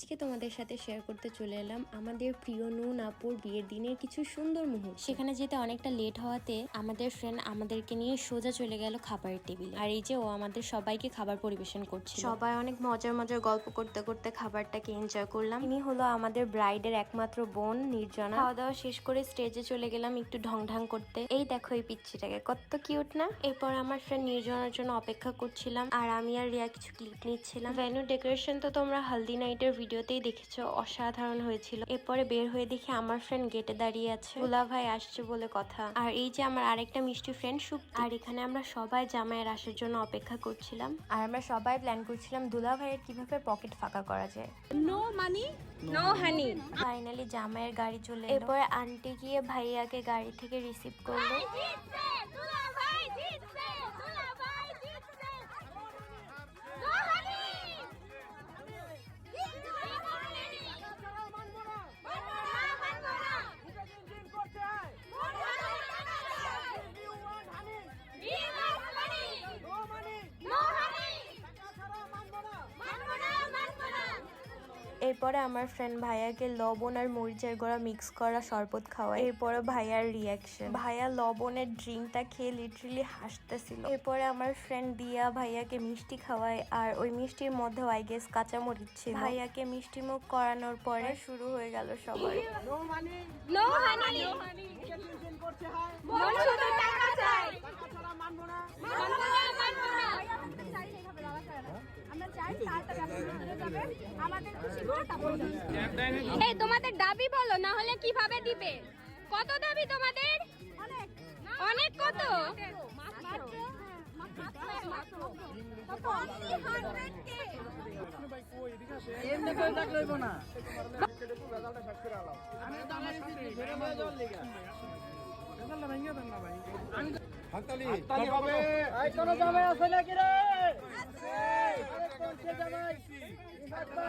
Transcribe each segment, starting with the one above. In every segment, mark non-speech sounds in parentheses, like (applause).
আজকে তোমাদের সাথে শেয়ার করতে চলে এলাম আমাদের প্রিয় নুন আপুর বিয়ের দিনের কিছু সুন্দর মুহূর্ত। সেখানে যেতে অনেকটা লেট হওয়াতে আমাদের ফ্রেন্ড আমাদেরকে নিয়ে সোজা চলে গেল খাবারের টেবিলে আর এই যে ও আমাদের সবাইকে খাবার পরিবেশন করছে সবাই অনেক মজার মজার গল্প করতে করতে খাবারটাকে এনজয় করলাম। ইনি হলো আমাদের ব্রাইডের একমাত্র বোন নির্জনা। খাওয়া দাওয়া শেষ করে স্টেজে চলে গেলাম একটু ঢং ঢং করতে। এই দেখো এই পিচ্ছিটাকে কত কিউট না? এরপর আমার ফ্রেন্ড নির্জনার জন্য অপেক্ষা করছিলাম। আর আমি আর রিয়া কিছু ক্লিপ নিচ্ছিলাম। ভেনু ডেকোরেশন তো তোমরা হালদি নাইটের ভিডিওতেই দেখেছ অসাধারণ হয়েছিল। এরপরে বের হয়ে দেখি আমার ফ্রেন্ড গেটে দাঁড়িয়ে আছে। দুলা ভাই আসছে বলে কথা। আর এই যে আমার আরেকটা মিষ্টি ফ্রেন্ড সুপ আর এখানে আমরা সবাই জামাইয়ের আসার জন্য অপেক্ষা করছিলাম। আর আমরা সবাই প্ল্যান করছিলাম দুলা ভাইয়ের কীভাবে পকেট ফাঁকা করা যায়। No money no honey finally জামাইয়ের গাড়ি চলে এলো। এরপর আন্টি গিয়ে ভাইয়াকে গাড়ি থেকে রিসিভ করল। এরপরে আমার ফ্রেন্ড ভাইয়াকে লবণ আর মরিচের গোড়া মিক্স করা শরবত খাওয়ায় এরপরে ভাইয়ার রিয়াকশন ভাইয়া লবণের ড্রিঙ্কটা খেয়ে লিটারেলি হাসতেছিল। এরপরে আমার ফ্রেন্ড দিয়া ভাইয়াকে মিষ্টি খাওয়ায় আর ওই মিষ্টির মধ্যে আই গেস কাঁচামরিচ ছিল। ভাইয়াকে মিষ্টি মুখ করানোর পরে শুরু হয়ে গেল সবার। আপনারা আমাদের খুশি করে তারপর এই তোমাদের দাবি বলো না হলে কীভাবে দিবে? কত দাবি তোমাদের? অনেক অনেক কত? হাততালি। এই কোন জামাই আছে নাকি রে? আরে কোন সে জামাই?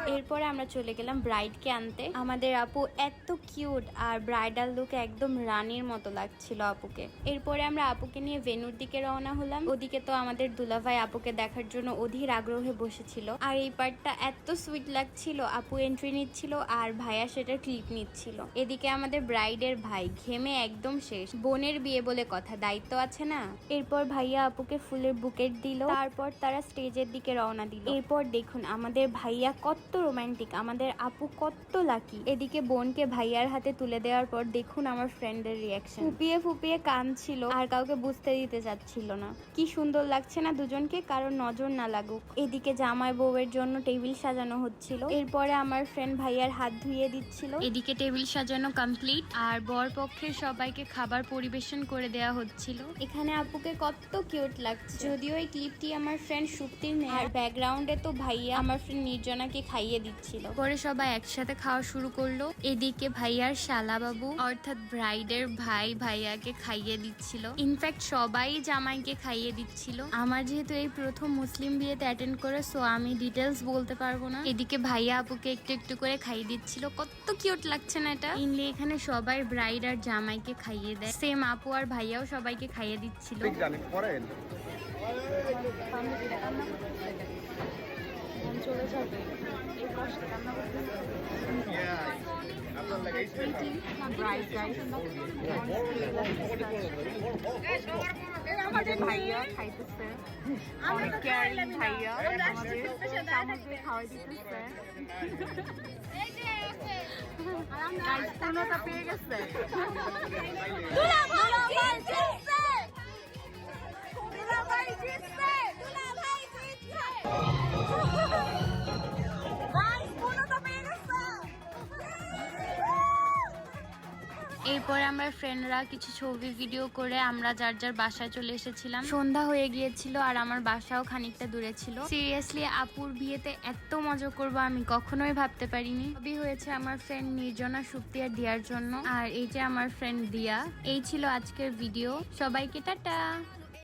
এরপরে আমরা চলে গেলাম ব্রাইডকে আনতে। আমাদের আপু এত কিউট আর ব্রাইডাল লুক একদম রানীর মতো লাগছিল আপুকে। এরপরে আমরা আপুকে নিয়ে ভেনুর দিকে রওনা হলাম। ওদিকে তো আমাদের দুলাভাই আপুকে দেখার জন্য অধীর আগ্রহে বসেছিল। আর এই পার্টটা এত সুইট লাগছিল, আপু এন্ট্রি নিচ্ছিল আর ভাইয়া সেটার ক্লিপ নিচ্ছিল। এদিকে আমাদের ব্রাইডের ভাই ঘেমে একদম শেষ। বোনের বিয়ে বলে কথা, দায়িত্ব আছে না? এরপর ভাইয়া আপুকে ফুলের বুকেট দিল। তারপর তারা স্টেজের দিকে রওনা দিল। এরপর দেখুন আমাদের ভাইয়া কত রোমান্টিক আমাদের আপু কত লাকি এদিকে বোনকে ভাইয়ার হাতে তুলে দেওয়ার পর দেখুন আমার ফ্রেন্ডের রিয়াকশন ফুপিয়ে ফুপিয়ে কাঁদছিল আর কাউকে বুঝতে দিতে চাচ্ছিল না। কি সুন্দর লাগছে না দুজনকে কারোর নজর না লাগুক। এদিকে জামাই বউয়ের জন্য টেবিল সাজানো হচ্ছিল। এরপরে আমার ফ্রেন্ড ভাইয়ার হাত ধুয়ে দিচ্ছিল। এদিকে টেবিল সাজানো কমপ্লিট আর বর পক্ষের সবাইকে খাবার পরিবেশন করে দেওয়া হচ্ছিল। এখানে আপুকে কত কিউট লাগছে। যদিও এই ক্লিপটি আমার ফ্রেন্ড সুক্তির নেয় আর ব্যাকগ্রাউন্ডে তো ভাইয়া আমার ফ্রেন্ড নির্জনাকে খাইয়ে দিচ্ছিল। পরে সবাই একসাথে খাওয়া শুরু করল। এদিকে ভাইয়ার শালা বাবু অর্থাৎ ব্রাইডের ভাই ভাইয়াকে খাইয়ে দিচ্ছিল। ইনফ্যাক্ট সবাই জামাইকে খাইয়ে দিচ্ছিল। আমার যেহেতু এই প্রথম মুসলিম বিয়েতে অ্যাটেন্ড করে সো আমি ডিটেলস বলতে পারব না। এদিকে ভাইয়া আপুকে একটু একটু করে খাইয়ে দিচ্ছিল। কত কিউট লাগছে না এটা? ইনলি এখানে সবাই ব্রাইড আর জামাইকে খাইয়ে দেয়। সেম আপু আর ভাইয়াও সবাইকে খাইয়ে দিচ্ছিল। জানি করেন আপনার লাগাই ভাইয়া খাইতেছে অনেক কেয়ারিং ভাইয়া। আমাদের চামচ দিয়ে খাওয়াই দিতেছে। পূর্ণতা পেয়ে গেছে। (laughs) এরপরে আমরা ফ্রেন্ডরা কিছু ছবি ভিডিও করে আমরা যার যার বাসায় চলে এসেছিলাম। সন্ধ্যা হয়ে গিয়েছিল আর আমার বাসাও খানিকটা দূরে ছিল। সিরিয়াসলি আপুর বিয়েতে এত মজা করব আমি কখনোই ভাবতে পারিনি। সবই হয়েছে আমার ফ্রেন্ড নির্জনা আর দিয়ার জন্য। আর এই যে আমার ফ্রেন্ড দিয়া, এই ছিল আজকের ভিডিও সবাইকে টাটা!